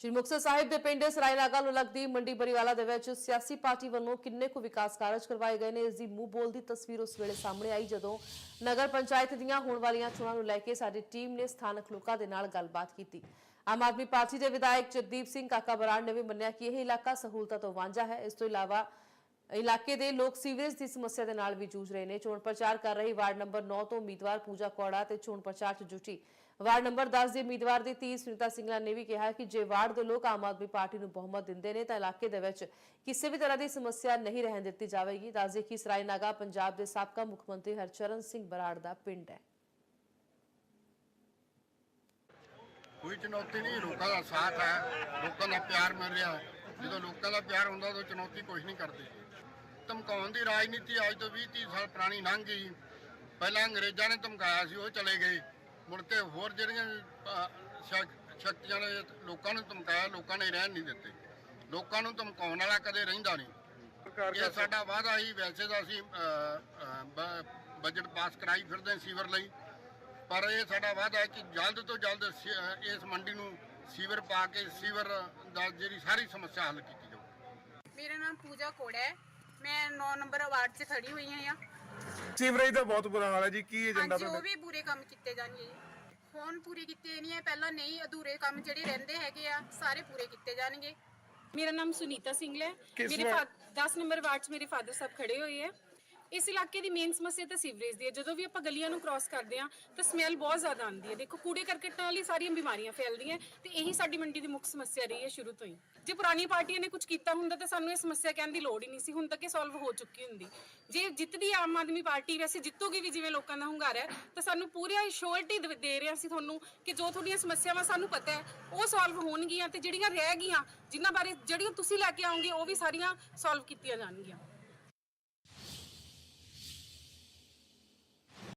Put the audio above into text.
ਸ਼੍ਰੀ ਮੁਕਤਸਰ ਸਾਹਿਬ ਦੇ ਪਿੰਡ ਸਰਾਇਨਾਗਾ ਨੂੰ ਲੱਗਦੀ ਮੰਡੀ ਬਰੀਵਾਲਾ ਦੇ ਵਿੱਚ ਸਿਆਸੀ ਪਾਰਟੀ ਵੱਲੋਂ ਕਿੰਨੇ ਕੁ ਵਿਕਾਸ ਕਾਰਜ ਕਰਵਾਏ ਗਏ ਨੇ, ਇਸ ਦੀ ਮੂੰਹ ਬੋਲ ਦੀ ਤਸਵੀਰ ਉਸ ਵੇਲੇ ਸਾਹਮਣੇ ਆਈ ਜਦੋਂ ਨਗਰ ਪੰਚਾਇਤ ਦੀਆਂ ਹੋਣ ਵਾਲੀਆਂ ਚੋਣਾਂ ਨੂੰ ਲੈ ਕੇ ਸਾਡੀ ਟੀਮ ਨੇ ਸਥਾਨਕ ਲੋਕਾਂ ਦੇ ਨਾਲ ਗੱਲਬਾਤ ਕੀਤੀ। ਆਮ ਆਦਮੀ ਪਾਰਟੀ ਦੇ ਵਿਧਾਇਕ ਜਗਦੀਪ ਸਿੰਘ ਕਾਕਾ ਬਰਾੜ ਨੇ ਵੀ ਮੰਨਿਆ ਕਿ ਇਹ ਇਲਾਕਾ ਸਹੂਲਤਾਂ ਤੋਂ ਵਾਂਝਾ ਹੈ। ਇਸ ਤੋਂ ਇਲਾਵਾ ਇਲਾਕੇ ਦੇ ਲੋਕ ਸੀਵਰੇਜ ਦੀ ਸਮੱਸਿਆ ਦੇ ਨਾਲ ਵੀ ਜੂਝ ਰਹੇ ਨੇ। ਚੋਣ ਪ੍ਰਚਾਰ ਕਰ ਰਹੀ ਵਾਰਡ ਨੰਬਰ 9 ਤੋਂ ਉਮੀਦਵਾਰ ਪੂਜਾ ਕੌੜਾ ਤੇ ਚੋਣ ਪ੍ਰਚਾਰ 'ਚ ਜੁਟੀ। ਵਾਰਡ ਨੰਬਰ 10 ਦੇ ਉਮੀਦਵਾਰ ਦੀ ਧੀ ਸੁਨੀਤਾ ਸਿੰਘਲਾ ਨੇ ਵੀ ਕਿਹਾ ਕਿ ਜੇ ਵਾਰਡ ਦੇ ਲੋਕ ਆਮ ਆਦਮੀ ਪਾਰਟੀ ਨੂੰ ਬਹੁਮਤ ਦਿੰਦੇ ਨੇ ਤਾਂ ਇਲਾਕੇ ਦੇ ਵਿੱਚ ਕਿਸੇ ਵੀ ਤਰ੍ਹਾਂ ਦੀ ਸਮੱਸਿਆ ਨਹੀਂ ਰਹਿਣ ਦਿੱਤੀ ਜਾਵੇਗੀ। ਦੱਸਦੇ ਕਿ ਸਰਾਇਨਾਗਾ ਪੰਜਾਬ ਦੇ ਸਾਬਕਾ ਮੁੱਖ ਮੰਤਰੀ ਹਰਚਰਨ ਸਿੰਘ ਬਰਾੜ ਦਾ ਪਿੰਡ ਹੈ। ਕੋਈ ਚੁਣੌਤੀ ਨਹੀਂ, ਲੋਕਾਂ ਦਾ ਸਾਥ ਹੈ, ਲੋਕਾਂ ਦਾ ਪਿਆਰ ਮਿਲ ਰਿਹਾ ਜਦੋਂ ਲੋਕਾਂ ਦਾ ਪਿਆਰ ਹੁੰਦਾ ਤਾਂ ਚੁਣੌਤੀ ਕੁਝ ਨਹੀਂ ਕਰਦੀ। ਧਮਕਾਉਣ ਦੀ ਰਾਜਨੀਤੀ ਅੱਜ ਤੋਂ 20 30 ਸਾਲ ਪੁਰਾਣੀ ਲੰਘ ਗਈ। ਪਹਿਲਾਂ ਅੰਗਰੇਜ਼ਾਂ ਨੇ ਧਮਕਾਇਆ ਸੀ ਉਹ ਚਲੇ ਗਏ। ਮੁੜ ਕੇ ਹੋਰ ਜਿਹੜੀਆਂ ਸ਼ਕਤੀਆਂ ਨੇ ਲੋਕਾਂ ਨੂੰ ਧਮਕਾਇਆ ਲੋਕਾਂ ਨੇ ਰਹਿਣ ਨਹੀਂ ਦਿੱਤੇ। ਲੋਕਾਂ ਨੂੰ ਧਮਕਾਉਣ ਵਾਲਾ ਕਦੇ ਰਹਿੰਦਾ ਨਹੀਂ। ਇਹ ਸਾਡਾ ਵਾਅਦਾ ਹੀ ਵੈਸੇ ਤਾਂ ਅਸੀਂ ਬਜਟ ਪਾਸ ਕਰਾਈ ਫਿਰਦੇ ਸੀਵਰ ਲਈ। ਪਰ ਇਹ ਸਾਡਾ ਵਾਅਦਾ ਹੈ ਕਿ ਜਲਦ ਤੋਂ ਜਲਦ ਸੀ- ਇਸ ਮੰਡੀ ਨੂੰ ਸੀਵਰ ਪਾ ਕੇ ਸੀਵਰ ਦਾ ਜਿਹੜੀ ਸਾਰੀ ਸਮੱਸਿਆ ਹੱਲ ਕੀਤੀ ਜਾਊ। ਮੇਰਾ ਨਾਮ ਪੂਜਾ ਕੋੜਾ ਹੈ। ਮੈਂ 9 ਨੰਬਰ ਵਾਰਡ 'ਚ ਖੜੀ ਹੋਈ ਹਾਂ ਸੀਵਰੇਜ ਦਾ ਬਹੁਤ ਬੁਰਾ ਹਾਲ ਹੈ ਜੀ ਕੀ ਏਜੰਡਾ ਹਾਂਜੀ ਉਹ ਤੁਹਾਡਾ? ਵੀ ਪੂਰੇ ਕੰਮ ਕੀਤੇ ਜਾਣਗੇ ਜੀ। ਹੁਣ ਪੂਰੇ ਕੀਤੇ ਨਹੀਂ ਹੈ ਪਹਿਲਾਂ ਨਹੀਂ ਅਧੂਰੇ ਕੰਮ ਜਿਹੜੇ ਰਹਿੰਦੇ ਹੈਗੇ ਆ ਸਾਰੇ ਪੂਰੇ ਕੀਤੇ ਜਾਣਗੇ। ਮੇਰਾ ਨਾਮ ਸੁਨੀਤਾ ਸਿੰਘਲਾ ਹੈ। ਕਿਸ ਮੇਰੇ ਵਾਰ- 10 ਨੰਬਰ ਵਾਰਡ 'ਚ ਮੇਰੇ ਫਾਦਰ ਸਾਹਿਬ ਖੜੇ ਹੋਏ ਹੈ ਇਸ ਇਲਾਕੇ ਦੀ ਮੇਨ ਸਮੱਸਿਆ ਤਾਂ ਸੀਵਰੇਜ ਦੀ ਹੈ। ਜਦੋਂ ਵੀ ਆਪਾਂ ਗਲੀਆਂ ਨੂੰ ਕ੍ਰਾਸ ਕਰਦੇ ਹਾਂ, ਤਾਂ ਸਮੈਲ ਬਹੁਤ ਜ਼ਿਆਦਾ ਆਉਂਦੀ ਹੈ। ਦੇਖੋ, ਕੂੜੇ ਕਰਕਟ ਨਾਲ ਹੀ ਸਾਰੀਆਂ ਬਿਮਾਰੀਆਂ ਫੈਲਦੀਆਂ ਤੇ ਇਹੀ ਸਾਡੀ ਮੰਡੀ ਦੀ ਮੁੱਖ ਸਮੱਸਿਆ ਰਹੀ ਹੈ ਸ਼ੁਰੂ ਤੋਂ ਹੀ। ਜੇ ਪੁਰਾਣੀ ਪਾਰਟੀਆਂ ਨੇ ਕੁਝ ਕੀਤਾ ਹੁੰਦਾ ਤਾਂ ਸਾਨੂੰ ਇਹ ਸਮੱਸਿਆ ਕਹਿਣ ਦੀ ਲੋੜ ਹੀ ਨਹੀਂ ਸੀ। ਹੁਣ ਤੱਕ ਇਹ ਸੋਲਵ ਹੋ ਚੁੱਕੀ ਹੁੰਦੀ। ਜੇ ਜਿੱਤਦੀ ਆਮ ਆਦਮੀ ਪਾਰਟੀ ਵੈਸੇ ਜਿੱਤੂਗੀ ਵੀ ਜਿਵੇਂ ਲੋਕਾਂ ਦਾ ਹੁੰਗਾਰਾ ਹੈ, ਤਾਂ ਸਾਨੂੰ ਪੂਰੀ ਸ਼ੋਰਟੀ ਦੇ ਰਹੇ ਅਸੀਂ ਤੁਹਾਨੂੰ ਕਿ ਜੋ ਤੁਹਾਡੀਆਂ ਸਮੱਸਿਆਵਾਂ ਸਾਨੂੰ ਪਤਾ ਹੈ, ਉਹ ਸੋਲਵ ਹੋਣਗੀਆਂ ਤੇ ਜਿਹੜੀਆਂ ਰਹਿ ਗਈਆਂ, ਜਿਨ੍ਹਾਂ ਬਾਰੇ ਜਿਹੜੀਆਂ ਤੁਸੀਂ ਲੈ ਕੇ ਆਓਗੇ, ਉਹ ਵੀ ਸਾਰੀਆਂ ਸੋਲਵ ਕੀਤੀਆਂ ਜਾਣਗੀਆਂ।